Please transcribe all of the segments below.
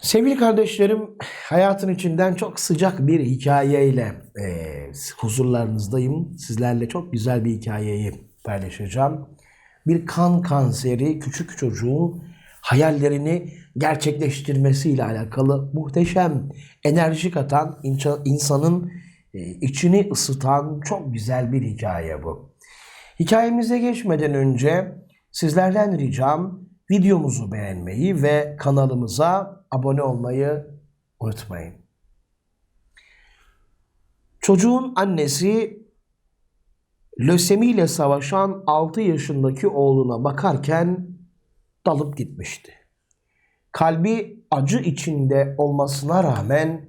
Sevgili kardeşlerim, hayatın içinden çok sıcak bir hikayeyle e, huzurlarınızdayım. Sizlerle çok güzel bir hikayeyi paylaşacağım. Bir kan kanseri küçük çocuğun hayallerini gerçekleştirmesiyle alakalı muhteşem enerji katan, insanın e, içini ısıtan çok güzel bir hikaye bu. Hikayemize geçmeden önce sizlerden ricam videomuzu beğenmeyi ve kanalımıza abone olmayı unutmayın. Çocuğun annesi lösemiyle savaşan 6 yaşındaki oğluna bakarken dalıp gitmişti. Kalbi acı içinde olmasına rağmen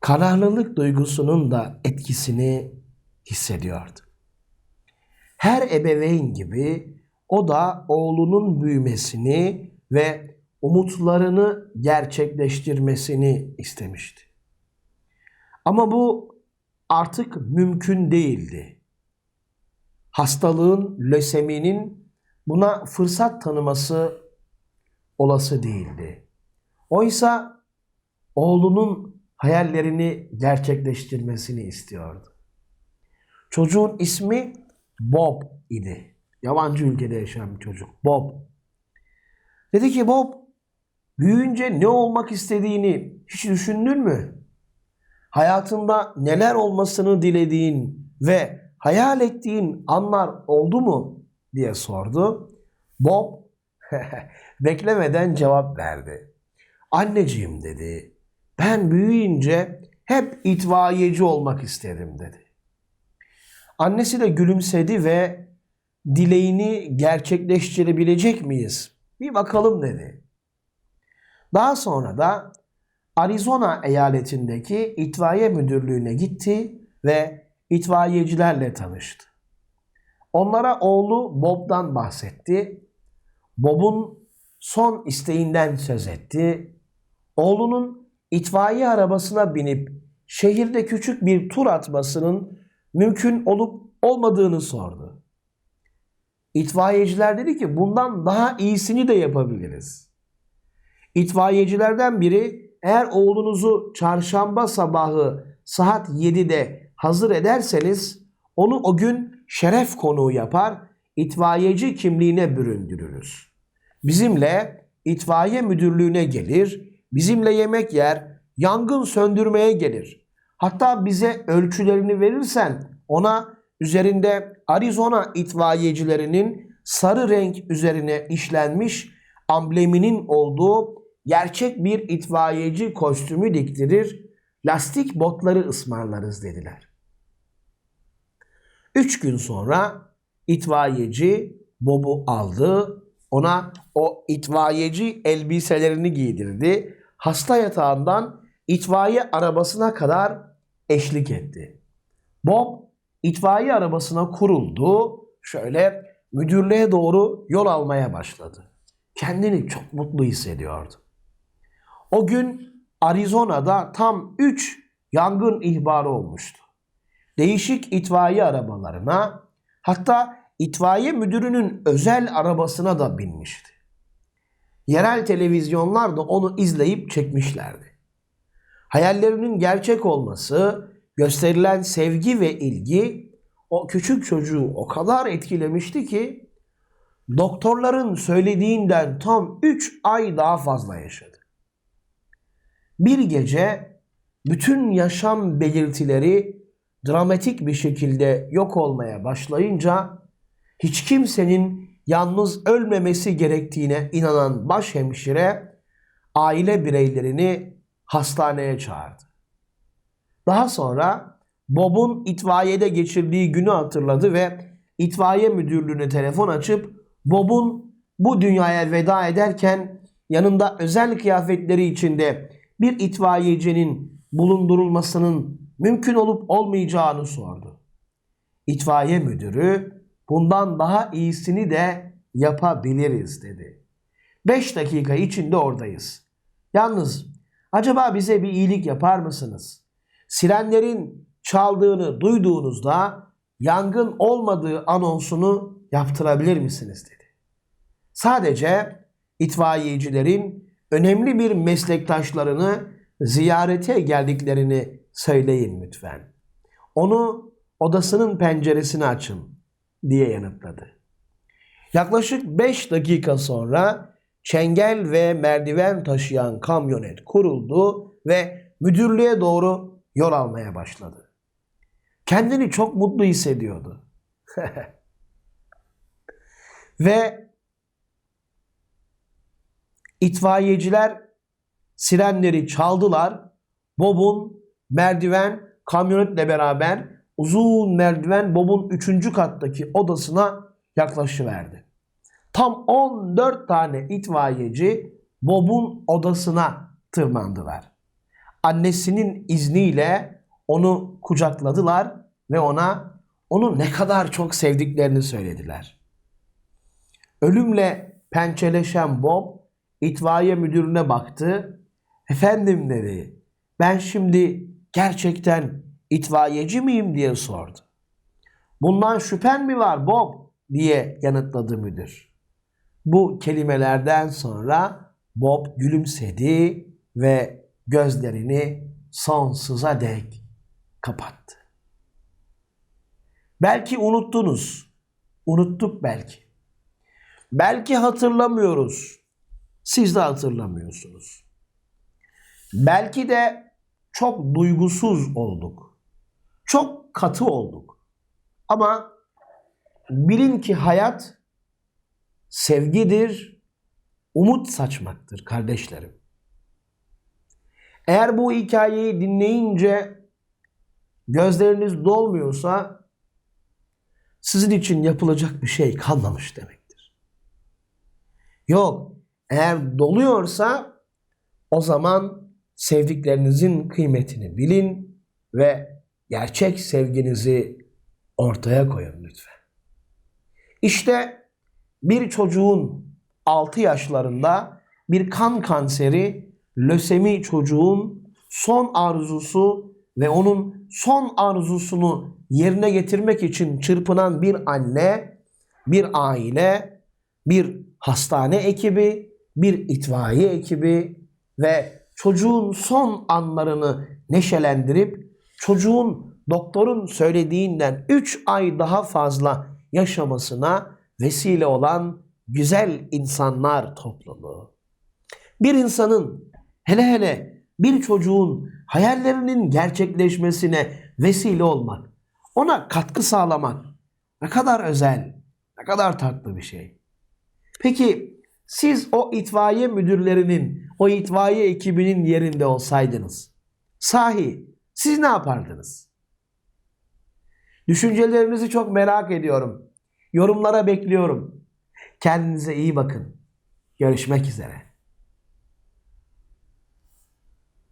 kararlılık duygusunun da etkisini hissediyordu. Her ebeveyn gibi o da oğlunun büyümesini ve umutlarını gerçekleştirmesini istemişti. Ama bu artık mümkün değildi. Hastalığın, löseminin buna fırsat tanıması olası değildi. Oysa oğlunun hayallerini gerçekleştirmesini istiyordu. Çocuğun ismi Bob idi. Yabancı ülkede yaşayan bir çocuk. Bob. Dedi ki Bob, büyüyünce ne olmak istediğini hiç düşündün mü? Hayatında neler olmasını dilediğin ve hayal ettiğin anlar oldu mu diye sordu. Bob beklemeden cevap verdi. Anneciğim dedi. Ben büyüyünce hep itfaiyeci olmak istedim dedi. Annesi de gülümsedi ve dileğini gerçekleştirebilecek miyiz? Bir bakalım dedi. Daha sonra da Arizona eyaletindeki itfaiye müdürlüğüne gitti ve itfaiyecilerle tanıştı. Onlara oğlu Bob'dan bahsetti. Bob'un son isteğinden söz etti. Oğlunun itfaiye arabasına binip şehirde küçük bir tur atmasının mümkün olup olmadığını sordu. İtfaiyeciler dedi ki bundan daha iyisini de yapabiliriz. İtfaiyecilerden biri eğer oğlunuzu çarşamba sabahı saat 7'de hazır ederseniz onu o gün şeref konuğu yapar, itfaiyeci kimliğine büründürürüz. Bizimle itfaiye müdürlüğüne gelir, bizimle yemek yer, yangın söndürmeye gelir. Hatta bize ölçülerini verirsen ona üzerinde Arizona itfaiyecilerinin sarı renk üzerine işlenmiş ambleminin olduğu gerçek bir itfaiyeci kostümü diktirir, lastik botları ısmarlarız dediler. Üç gün sonra itfaiyeci Bob'u aldı, ona o itfaiyeci elbiselerini giydirdi, hasta yatağından itfaiye arabasına kadar eşlik etti. Bob itfaiye arabasına kuruldu. Şöyle müdürlüğe doğru yol almaya başladı. Kendini çok mutlu hissediyordu. O gün Arizona'da tam 3 yangın ihbarı olmuştu. Değişik itfaiye arabalarına hatta itfaiye müdürünün özel arabasına da binmişti. Yerel televizyonlar da onu izleyip çekmişlerdi. Hayallerinin gerçek olması, gösterilen sevgi ve ilgi o küçük çocuğu o kadar etkilemişti ki doktorların söylediğinden tam 3 ay daha fazla yaşadı. Bir gece bütün yaşam belirtileri dramatik bir şekilde yok olmaya başlayınca hiç kimsenin yalnız ölmemesi gerektiğine inanan başhemşire aile bireylerini hastaneye çağırdı. Daha sonra Bob'un itfaiyede geçirdiği günü hatırladı ve itfaiye müdürlüğüne telefon açıp Bob'un bu dünyaya veda ederken yanında özel kıyafetleri içinde bir itfaiyecinin bulundurulmasının mümkün olup olmayacağını sordu. İtfaiye müdürü bundan daha iyisini de yapabiliriz dedi. 5 dakika içinde oradayız. Yalnız acaba bize bir iyilik yapar mısınız? Sirenlerin çaldığını duyduğunuzda yangın olmadığı anonsunu yaptırabilir misiniz dedi. Sadece itfaiyecilerin önemli bir meslektaşlarını ziyarete geldiklerini söyleyin lütfen. Onu odasının penceresini açın diye yanıtladı. Yaklaşık 5 dakika sonra çengel ve merdiven taşıyan kamyonet kuruldu ve müdürlüğe doğru yol almaya başladı. Kendini çok mutlu hissediyordu. ve itfaiyeciler sirenleri çaldılar. Bob'un merdiven kamyonetle beraber uzun merdiven Bob'un 3. kattaki odasına yaklaşıverdi. Tam 14 tane itfaiyeci Bob'un odasına tırmandılar. Annesinin izniyle onu kucakladılar ve ona onu ne kadar çok sevdiklerini söylediler. Ölümle pençeleşen Bob itfaiye müdürüne baktı. Efendim dedi. Ben şimdi gerçekten itfaiyeci miyim diye sordu. Bundan şüphen mi var Bob diye yanıtladı müdür. Bu kelimelerden sonra Bob gülümsedi ve gözlerini sonsuza dek kapattı. Belki unuttunuz. Unuttuk belki. Belki hatırlamıyoruz. Siz de hatırlamıyorsunuz. Belki de çok duygusuz olduk. Çok katı olduk. Ama bilin ki hayat sevgidir, umut saçmaktır kardeşlerim. Eğer bu hikayeyi dinleyince gözleriniz dolmuyorsa sizin için yapılacak bir şey kalmamış demektir. Yok, eğer doluyorsa o zaman sevdiklerinizin kıymetini bilin ve gerçek sevginizi ortaya koyun lütfen. İşte bir çocuğun 6 yaşlarında bir kan kanseri, lösemi çocuğun son arzusu ve onun son arzusunu yerine getirmek için çırpınan bir anne, bir aile, bir hastane ekibi, bir itfaiye ekibi ve çocuğun son anlarını neşelendirip çocuğun doktorun söylediğinden 3 ay daha fazla yaşamasına vesile olan güzel insanlar topluluğu. Bir insanın hele hele bir çocuğun hayallerinin gerçekleşmesine vesile olmak, ona katkı sağlamak ne kadar özel, ne kadar tatlı bir şey. Peki siz o itfaiye müdürlerinin, o itfaiye ekibinin yerinde olsaydınız, sahi siz ne yapardınız? Düşüncelerinizi çok merak ediyorum. Yorumlara bekliyorum. Kendinize iyi bakın. Görüşmek üzere.